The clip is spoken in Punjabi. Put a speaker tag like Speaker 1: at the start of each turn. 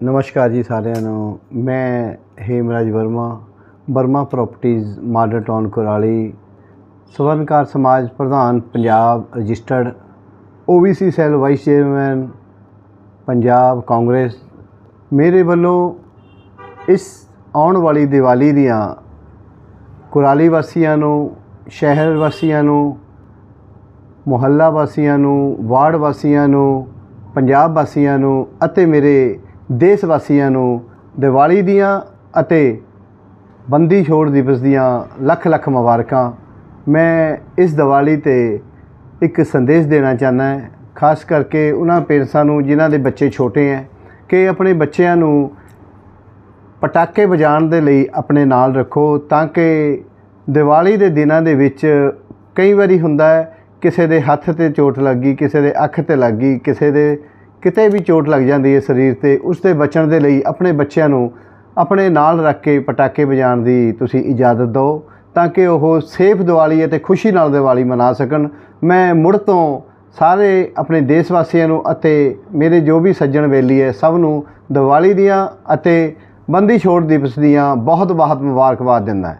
Speaker 1: ਨਮਸਕਾਰ ਜੀ ਸਾਰਿਆਂ ਨੂੰ। ਮੈਂ Hemraj Verma Verma properties, model town Kurali, ਸਵਰਨਕਾਰ ਸਮਾਜ ਪ੍ਰਧਾਨ, Punjab registered, OBC cell vice chairman, Punjab Congress. ਮੇਰੇ ਵੱਲੋਂ ਇਸ ਆਉਣ ਵਾਲੀ ਦੀਵਾਲੀ ਦੀਆਂ ਕੁਰਾਲੀ ਵਾਸੀਆਂ ਨੂੰ, ਸ਼ਹਿਰ ਵਾਸੀਆਂ ਨੂੰ, ਮੁਹੱਲਾ ਵਾਸੀਆਂ ਨੂੰ, ਵਾਰਡ ਵਾਸੀਆਂ ਨੂੰ, ਪੰਜਾਬ ਵਾਸੀਆਂ ਨੂੰ ਅਤੇ ਮੇਰੇ ਦੇਸ਼ ਵਾਸੀਆਂ ਨੂੰ ਦੀਵਾਲੀ ਦੀਆਂ ਅਤੇ ਬੰਦੀ ਛੋੜ ਦਿਵਸ ਦੀਆਂ ਲੱਖ ਲੱਖ ਮੁਬਾਰਕਾਂ। ਮੈਂ ਇਸ ਦੀਵਾਲੀ ਤੇ ਇੱਕ ਸੰਦੇਸ਼ ਦੇਣਾ ਚਾਹੁੰਦਾ ਹਾਂ, ਖਾਸ ਕਰਕੇ ਉਹਨਾਂ ਪੇਰੈਂਟਸਾਂ ਨੂੰ ਜਿਨ੍ਹਾਂ ਦੇ ਬੱਚੇ ਛੋਟੇ ਹੈ ਕਿ ਆਪਣੇ ਬੱਚਿਆਂ ਨੂੰ ਪਟਾਕੇ ਵਜਾਉਣ ਦੇ ਲਈ ਆਪਣੇ ਨਾਲ ਰੱਖੋ ਤਾਂ ਕਿ ਦੀਵਾਲੀ ਦੇ ਦਿਨਾਂ ਦੇ ਵਿੱਚ ਕਈ ਵਾਰੀ ਹੁੰਦਾ ਹੈ, ਕਿਸੇ ਦੇ ਹੱਥ ਤੇ ਚੋਟ ਲੱਗੀ ਕਿਸੇ ਦੇ ਅੱਖ ਤੇ ਲੱਗੀ ਕਿਸੇ ਦੇ ਕਿਤੇ ਵੀ ਚੋਟ ਲੱਗ ਜਾਂਦੀ ਹੈ ਸਰੀਰ ਤੇ, ਉਸ ਤੇ ਬਚਣ ਦੇ ਲਈ ਆਪਣੇ ਬੱਚਿਆਂ ਨੂੰ ਆਪਣੇ ਨਾਲ ਰੱਖ ਕੇ ਪਟਾਕੇ ਵਜਾਉਣ ਦੀ ਤੁਸੀਂ ਇਜਾਜ਼ਤ ਦਿਓ, ਤਾਂ ਕਿ ਉਹ ਸੇਫ ਦੀਵਾਲੀ ਅਤੇ ਖੁਸ਼ੀ ਨਾਲ ਦੀਵਾਲੀ ਮਨਾ ਸਕਣ। ਮੈਂ ਮੁੜ ਤੋਂ ਸਾਰੇ ਆਪਣੇ ਦੇਸ਼ ਵਾਸੀਆਂ ਨੂੰ ਅਤੇ ਮੇਰੇ ਜੋ ਵੀ ਸੱਜਣ ਵੇਲੀ ਹੈ, ਸਭ ਨੂੰ ਦੀਵਾਲੀ ਦੀਆਂ ਅਤੇ ਬੰਦੀ ਛੋੜ ਦਿਵਸ ਦੀਆਂ ਬਹੁਤ ਬਹੁਤ ਮੁਬਾਰਕਬਾਦ ਦਿੰਦਾ ਹਾਂ।